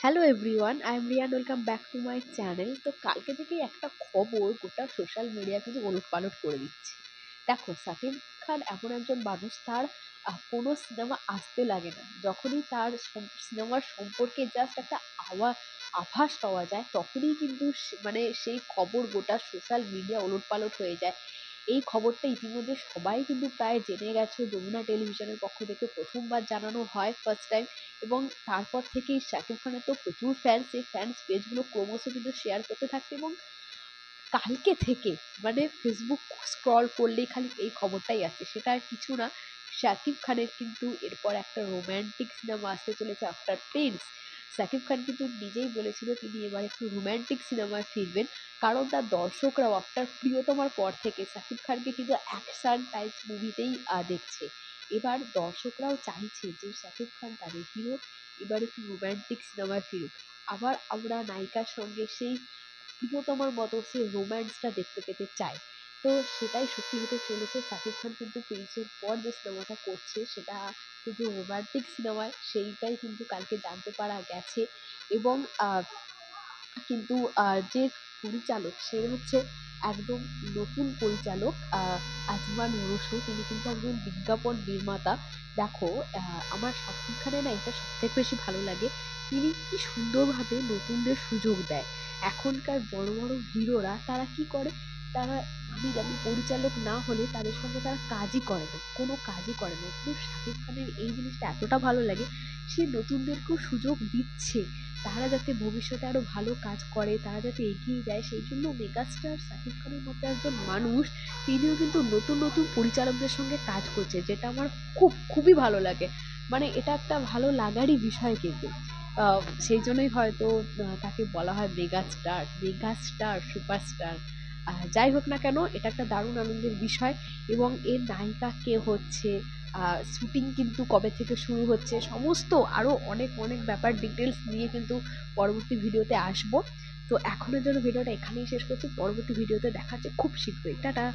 Hello everyone I am Riyan welcome back to my channel তো কালকে থেকেই একটা খবর গোটা সোশ্যাল মিডিয়া কিন্তু ওলট পালট করে দিচ্ছে। দেখো, সাকিব খান এমন একজন মানুষ, তার কোনো সিনেমা আসতে লাগে না। যখনই তার সিনেমার সম্পর্কে জাস্ট একটা আওয়া, আভাস পাওয়া যায়, তখনই কিন্তু মানে সেই খবর গোটা সোশ্যাল মিডিয়া ওলট পালট হয়ে যায়। এই খবরটা ইতিমধ্যে সবাই কিন্তু প্রায় জেনে গেছো। যমুনা টেলিভিশনের পক্ষ থেকে প্রথমবার জানানো হয় ফার্স্ট টাইম এবং তারপর থেকেই শাকিব খানের তো প্রচুর ফ্যান্স এই ফ্যান্স পেজগুলো ক্রমশ কিন্তু শেয়ার করতে থাকছে এবং কালকে থেকে মানে ফেসবুক স্ক্রল করলেই খালি এই খবরটাই আছে সেটা আর কিছু না, শাকিব খানের কিন্তু এরপর একটা রোম্যান্টিক সিনেমা আসতে চলেছে আফটার প্রিন্স শাকিব খান কিন্তু নিজেই বলেছিল তিনি এবার একটু রোম্যান্টিক সিনেমায় ফিরবেন। কারণ তার দর্শকরাও আফটার প্রিয়তমার পর থেকে শাকিব খানকে কিন্তু অ্যাকশন টাইপ মুভিতেই দেখছে। এবার দর্শকরাও চাইছে যে শাকিব খান তাদের হিরো এবার একটু রোম্যান্টিক সিনেমায় ফিরুক। আবার আমরা নায়িকার সঙ্গে সেই প্রিয়তমার মতো সেই রোম্যান্সটা দেখতে পেতে চাই। তো সেটাই সত্যি হতে চলেছে। শাকিব খান কিন্তু প্রিন্সের পর যে সিনেমাটা করছে, সেটা কিন্তু রোম্যান্টিক সিনেমায় সেইটাই কিন্তু কালকে জানতে পারা গেছে এবং কিন্তু যে পরিচালক সে হচ্ছে একদম নতুন পরিচালক আজমান রসু তিনি কিন্তু একজন বিজ্ঞাপন নির্মাতা। দেখো আমার শাকিব খানের না এটা সবথেকে বেশি ভালো লাগে। তিনি কি সুন্দরভাবে নতুনদের সুযোগ দেয়। এখনকার বড় বড় হিরোরা তারা কি করে? তারা জানি পরিচালক না হলে তাদের সঙ্গে তারা কাজই করে না, কোনো কাজই করে না। কিন্তু শাকিব খানের এই জিনিসটা এতটা ভালো লাগে, সে নতুনদেরকেও সুযোগ দিচ্ছে। তারা যাতে ভবিষ্যতে আরও ভালো কাজ করে, তারা যাতে এগিয়ে যায়, সেই জন্য মেগাস্টার শাকিব খানের মতো একজন মানুষ, তিনিও কিন্তু নতুন নতুন পরিচালকদের সঙ্গে কাজ করছে, যেটা আমার খুব, খুবই ভালো লাগে। মানে এটা একটা ভালো লাগারই বিষয় কিন্তু। সেই জন্যই হয়তো তাকে বলা হয় mega star mega star superstar. যাই হোক না কেন, এটা একটা দারুণ আনন্দের বিষয় এবং এর নায়িকা কে হচ্ছে? শ্যুটিং কিন্তু কবে থেকে শুরু হচ্ছে? সমস্ত আরও অনেক অনেক ব্যাপার ডিটেলস নিয়ে কিন্তু পরবর্তী ভিডিওতে আসব। তো এখনের জন্য ভিডিওটা এখানেই শেষ করছি। পরবর্তী ভিডিওতে দেখা হচ্ছে খুব শীঘ্রই। টাটা!